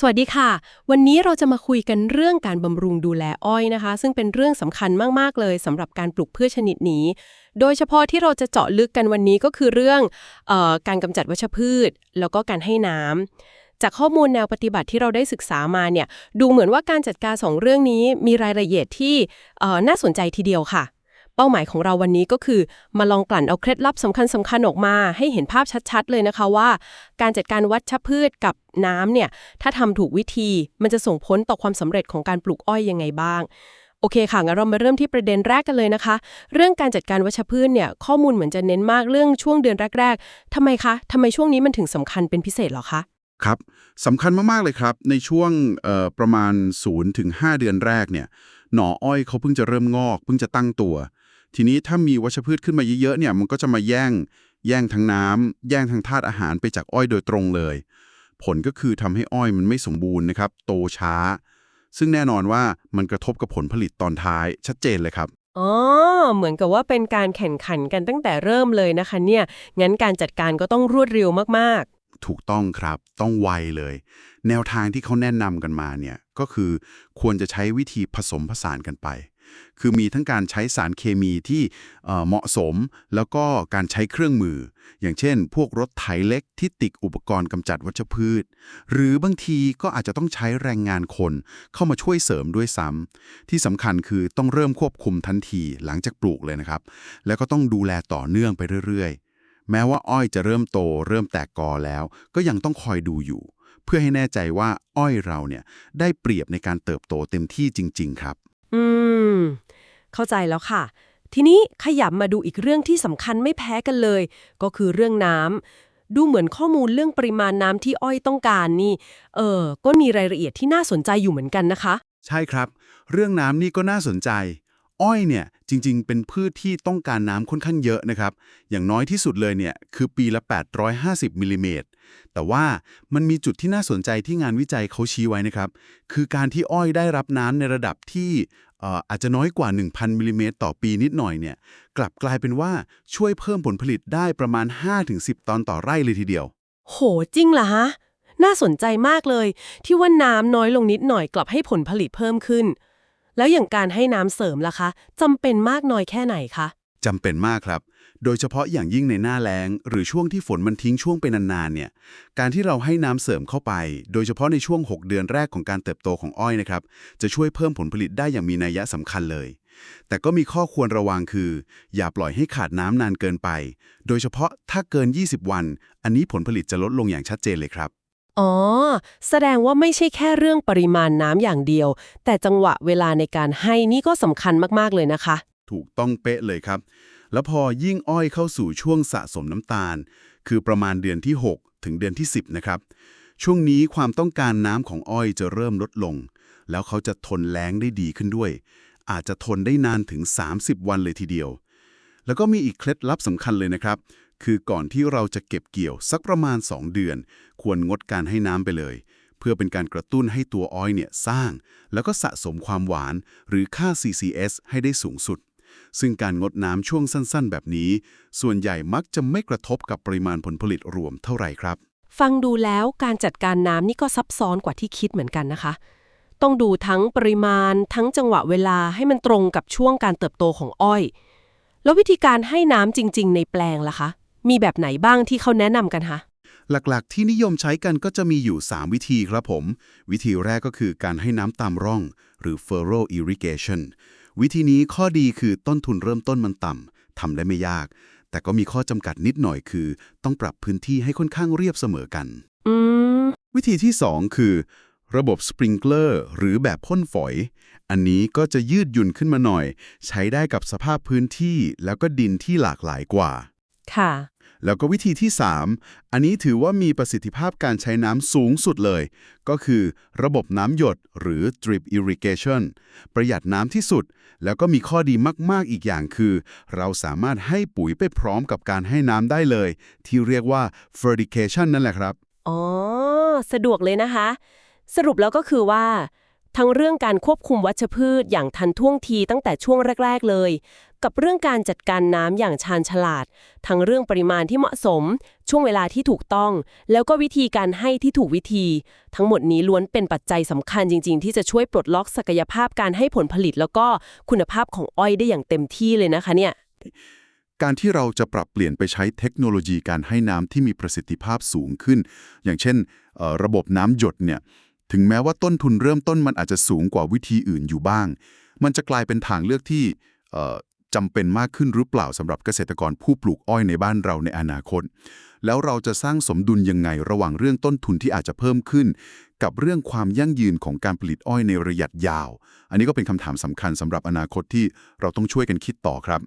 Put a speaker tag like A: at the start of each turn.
A: สวัสดีค่ะ วันนี้เราจะมาคุยกันเรื่องการบำรุงดูแลอ้อยนะคะ ซึ่งเป็นเรื่องสำคัญมาก ๆ เลยสำหรับการปลูกพืชชนิดนี้ โดยเฉพาะที่เราจะเจาะลึกกันวันนี้ก็คือเรื่องออการกำจัดวัชพืช แล้วก็การให้น้ำจากข้อมูลแนวปฏิบัติที่เราได้ศึกษามาเนี่ยดูเหมือนว่าการจัดการสองเรื่องนี้มีรายละเอียดที่น่าสนใจทีเดียวค่ะ เป้าหมายของเราวันนี้ก็คือ มาลองกลั่นเอาเคล็ดลับสำคัญสคัญๆออกมา ให้เห็นภาพชัดๆ เลยนะคะว่า การจัดการวัชพืชกับน้ำเนี่ยถ้าทำถูกวิธีมันจะส่งผลต่อความสำเร็จของการปลูกอ้อยยังไงบ้างโอเคค่ะงั้นเรามาเริ่มที่ประเด็นแรกกันเลยนะคะ เรื่องการจัดการวัชพืชเนี่ยข้อมูลเหมือนจะเน้นมากเรื่องช่วงเดือนแรก ๆทำไมคะทำไมช่วงนี้มันถึงสำคัญเป็นพิเศษหรอคะ
B: ครับสำคัญมาก ๆ เลยครับ ในช่วงประมาณ0ถึง5เดือนแรกเนี่ยหน่ออ้อยเขาเพิ่งจะเริ่มงอก เพิ่งจะตั้งตัว ทีนี้ถ้ามีวัชพืชขึ้นมาเยอะๆเนี่ยมันก็จะมาแย่ง แย่งทั้งน้ำแย่งทั้งธาตุอาหารไปจากอ้อยโดยตรงเลย ผลก็คือทำให้อ้อยมันไม่สมบูรณ์นะครับ โตช้า ซึ่งแน่นอนว่ามันกระทบกับผลผลิตตอนท้ายชัดเจนเลยครับ
A: อ๋อ เหมือนกับว่าเป็นการแข่งขันกันตั้งแต่เริ่มเลยนะคะเนี่ย งั้นการจัดการก็ต้องรวดเร็วมาก
B: ถูกต้องครับ ต้องไวเลย แนวทางที่เขาแนะนำกันมาเนี่ย ก็คือควรจะใช้วิธีผสมผสานกันไป คือมีทั้งการใช้สารเคมีที่เหมาะสม แล้วก็การใช้เครื่องมือ อย่างเช่น พวกรถไถเล็กที่ติดอุปกรณ์กำจัดวัชพืช หรือบางทีก็อาจจะต้องใช้แรงงานคนเข้ามาช่วยเสริมด้วยซ้ำที่สำคัญคือต้องเริ่มควบคุมทันทีหลังจากปลูกเลยนะครับ แล้วก็ต้องดูแลต่อเนื่องไปเรื่อยๆ แม้ว่าอ้อยจะเริ่มโต เริ่มแตกกอแล้ว ก็ยังต้องคอยดูอยู่ เพื่อให้แน่ใจว่าอ้อยเราเนี่ยได้เปรียบในการเติบโตเต็มที่จริง ๆ ครับ
A: อืม เข้าใจแล้วค่ะ ทีนี้ขยับมาดูอีกเรื่องที่สำคัญไม่แพ้กันเลย ก็คือเรื่องน้ำดูเหมือนข้อมูลเรื่องปริมาณน้ำที่อ้อยต้องการนี่ เออก็มีรายละเอียดที่น่าสนใจอยู่เหมือนกันนะคะ
B: ใช่ครับ เรื่องน้ำนี่ก็น่าสนใจ อ้อยเนี่ยจริง ๆ เป็นพืชที่ต้องการน้ำค่อนข้างเยอะนะครับ อย่างน้อยที่สุดเลยเนี่ยคือปีละ 850มิลลิเมตร แต่ว่ามันมีจุดที่น่าสนใจที่งานวิจัยเขาชี้ไว้นะครับ คือการที่อ้อยได้รับน้ำในระดับที่เอ่อาจจะน้อยกว่า 1,000มิลลิเมตรต่อปีนิดหน่อยเนี่ย กลับกลายเป็นว่าช่วยเพิ่มผลผลิตได้ประมาณ 5-10 ตอนต่อไร่เลยทีเดียว
A: โหจริงเหรอฮะ น่าสนใจมากเลย ที่ว่าน้ำน้อยลงนิดหน่อยกลับให้ผลผลิตเพิ่มขึ้น แล้วอย่างการให้น้ำเสริมล่ะคะจำเป็นมากน้อยแค่ไหนคะ
B: จำเป็นมากครับ โดยเฉพาะอย่างยิ่งในหน้าแล้ง หรือช่วงที่ฝนมันทิ้งช่วงไปนานๆเนี่ย การที่เราให้น้ำเสริมเข้าไป โดยเฉพาะในช่วง 6 เดือนแรกของการเติบโตของอ้อยนะครับ จะช่วยเพิ่มผลผลิตได้อย่างมีนัยสำคัญเลย แต่ก็มีข้อควรระวังคือ อย่าปล่อยให้ขาดน้ำนานเกินไป โดยเฉพาะถ้าเกิน 20 วัน อันนี้ผลผลิตจะลดลงอย่างชัดเจนเลยครับ
A: อ๋อ แสดงว่าไม่ใช่แค่เรื่องปริมาณน้ำอย่างเดียว แต่จังหวะเวลาในการให้นี่ก็สำคัญมาก ๆ เลยนะคะ
B: ถูกต้องเป๊ะเลยครับ แล้วพอยิ่งอ้อยเข้าสู่ช่วงสะสมน้ำตาล คือประมาณเดือนที่ 6 ถึงเดือนที่ 10 นะครับ ช่วงนี้ความต้องการน้ำของอ้อยจะเริ่มลดลง แล้วเขาจะทนแล้งได้ดีขึ้นด้วย อาจจะทนได้นานถึง 30 วันเลยทีเดียว แล้วก็มีอีกเคล็ดลับสำคัญเลยนะครับ คือก่อนที่เราจะเก็บเกี่ยวสักประมาณ 2 เดือน ควรงดการให้น้ำไปเลยเพื่อเป็นการกระตุ้นให้ตัวอ้อยเนี่ยสร้าง แล้วก็สะสมความหวานหรือค่า CCS ให้ได้สูงสุด ซึ่งการงดน้ำช่วงสั้นๆ แบบนี้ ส่วนใหญ่มักจะไม่กระทบกับปริมาณผลผลิตรวมเท่าไหร่ครับ
A: ฟังดูแล้วการจัดการน้ำนี่ก็ซับซ้อนกว่าที่คิดเหมือนกันนะคะ ต้องดูทั้งปริมาณทั้งจังหวะเวลาให้มันตรงกับช่วงการเติบโตของอ้อย แล้ววิธีการให้น้ำจริง ๆ ในแปลงล่ะคะ มีแบบไหนบ้างที่เขาแนะนำกันคะ
B: หลักๆ ที่นิยมใช้กันก็จะมีอยู่ 3 วิธีครับผม วิธีแรกก็คือการให้น้ำตามร่อง หรือ furrow irrigation วิธีนี้ข้อดีคือต้นทุนเริ่มต้นมันต่ำทำได้ไม่ยาก แต่ก็มีข้อจำกัดนิดหน่อยคือ ต้องปรับพื้นที่ให้ค่อนข้างเรียบเสมอกัน
A: อืม
B: วิธีที่ 2 คือ ระบบสปริงเกอร์หรือแบบพ่นฝอย อันนี้ก็จะยืดหยุ่นขึ้นมาหน่อย ใช้ได้กับสภาพพื้นที่แล้วก็ดินที่หลากหลายกว่า
A: ค่ะ
B: แล้วก็วิธีที่ 3 อันนี้ถือว่ามีประสิทธิภาพการใช้น้ำสูงสุดเลย ก็คือระบบน้ำหยดหรือ drip irrigation ประหยัดน้ำที่สุด แล้วก็มีข้อดีมาก ๆ อีกอย่างคือ เราสามารถให้ปุ๋ยไปพร้อมกับการให้น้ำได้เลย ที่เรียกว่า fertigation นั่นแหละครับ
A: อ๋อ สะดวกเลยนะคะ สรุปแล้วก็คือว่าทั้งเรื่องการควบคุมวัชพืชอย่างทันท่วงทีตั้งแต่ช่วงแรก ๆ เลย กับเรื่องการจัดการน้ำอย่างชาญฉลาด ทั้งเรื่องปริมาณที่เหมาะสม ช่วงเวลาที่ถูกต้อง แล้วก็วิธีการให้ที่ถูกวิธี ทั้งหมดนี้ล้วนเป็นปัจจัยสำคัญจริง ๆ ที่จะช่วยปลดล็อกศักยภาพการให้ผลผลิต แล้วก็คุณภาพของอ้อยได้อย่างเต็มที่เลยนะคะเนี่ย
B: การที่เราจะปรับเปลี่ยนไปใช้เทคโนโลยีการให้น้ำที่มีประสิทธิภาพสูงขึ้น อย่างเช่น ระบบน้ำหยดเนี่ย ถึงแม้ว่าต้นทุนเริ่มต้นมันอาจจะสูงกว่าวิธีอื่นอยู่บ้าง มันจะกลายเป็นทางเลือกที่ จำเป็นมากขึ้นหรือเปล่าสำหรับเกษตรกรผู้ปลูกอ้อยในบ้านเราในอนาคต แล้วเราจะสร้างสมดุลยังไงระหว่างเรื่องต้นทุนที่อาจจะเพิ่มขึ้น กับเรื่องความยั่งยืนของการผลิตอ้อยในระยะยาว อันนี้ก็เป็นคำถามสำคัญสำหรับอนาคตที่เราต้องช่วยกันคิดต่อครับ